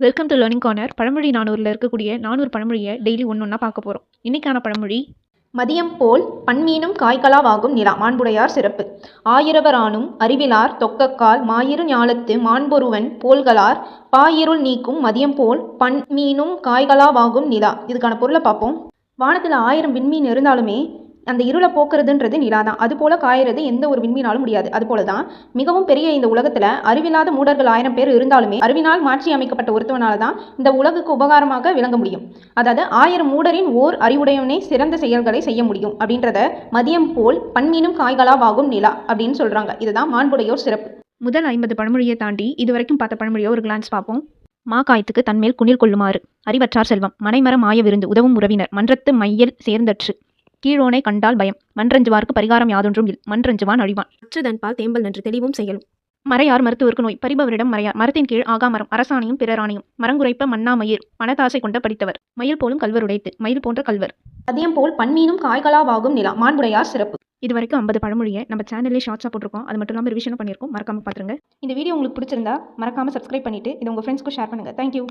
Welcome to learning corner பழமொழி நானூரில் இருக்கக்கூடிய நானூறு பழமொழியை டெய்லி ஒன்று ஒன்றா பார்க்க போகிறோம் இன்றைக்கான பழமொழி மதியம் போல் பன்மீனும் காய்களாவாகும் நிலா மாண்புடையார் சிறப்பு. ஆயிரவரானும் அறிவிலார் தொக்கக்கால் மாயிரு ஞாலத்து மாண்பொருவன் போல்களார் பாயிருள் நீக்கும் மதியம் போல் பன்மீனும் காய்களாவாகும் நிலா. இதுக்கான பொருளை பார்ப்போம். வானத்தில் ஆயிரம் விண்மீன் இருந்தாலுமே அந்த இருளை போக்குறதுன்றது நிலா தான். அதுபோல் காயறது எந்த ஒரு விண்மீனாலும் முடியாது. அதுபோல தான் மிகவும் பெரிய இந்த உலகத்தில் அறிவில்லாத மூடர்கள் ஆயிரம் பேர் இருந்தாலுமே அறிவினால் மாற்றி அமைக்கப்பட்ட ஒருத்தவனால தான் இந்த உலகுக்கு உபகாரமாக விளங்க முடியும். அதாவது ஆயிரம் மூடரின் ஓர் அறிவுடையவனே சிறந்த செயல்களை செய்ய முடியும் அப்படின்றத மதியம் போல் பன்மீனும் காய்களாவாகும் நிலா அப்படின்னு சொல்றாங்க. இதுதான் மாண்புடையோர் சிறப்பு. முதல் ஐம்பது பழமொழியை தாண்டி இதுவரைக்கும் பார்த்த பழமொழியை ஒரு கிளான்ஸ் பார்ப்போம். மா காய்த்துக்கு தன்மேல் குனில் கொள்ளுமாறு அறிவற்றார் செல்வம். மனைமரம் ஆய விருந்து உதவும் உறவினர் மன்றத்து மையல் சேர்ந்தற்று. கீழோனை கண்டால் பயம். மன்றஞ்சுவார்க்கு பரிகாரம் யாதொன்றும் இல். மன்றஞ்சுவான் அழிவான். அற்றுதன்பால் தேம்பல் நன்று தெளிவும் செயலும். மறையார் மருத்துவருக்கு நோய். பரிபவரிடம் மறையார். மரத்தின் கீழ் ஆகாமரம் அரசாணையும் பிறராணையும். மரங்குறைப்ப மண்ணாமயிர் மனதாசை கொண்ட படித்தவர். மயில் போலும் கல்வர் உடைத்து மயில் போன்ற கல்வர். மதியம் போல் பன்மீனும் காய்களாவாகும் நிலா. மாண்புடையார் சிறப்பு. இது வரைக்கும் ஐம்பது பழமொழியை நம்ம சேனல்லே ஷார்ட்ஸாக போட்டிருக்கோம். அது மட்டும் இல்லாமல் ரிவிஷனும் பண்ணியிருக்கோம். மறக்காம பார்த்துருங்க இந்த வீடியோ உங்களுக்கு பிடிச்சிருந்தா மறக்காம சப்ஸ்கிரைப் பண்ணிட்டு இதை உங்க ஃப்ரெண்ட்ஸ்க்கு ஷேர் பண்ணுங்க. தேங்க்யூ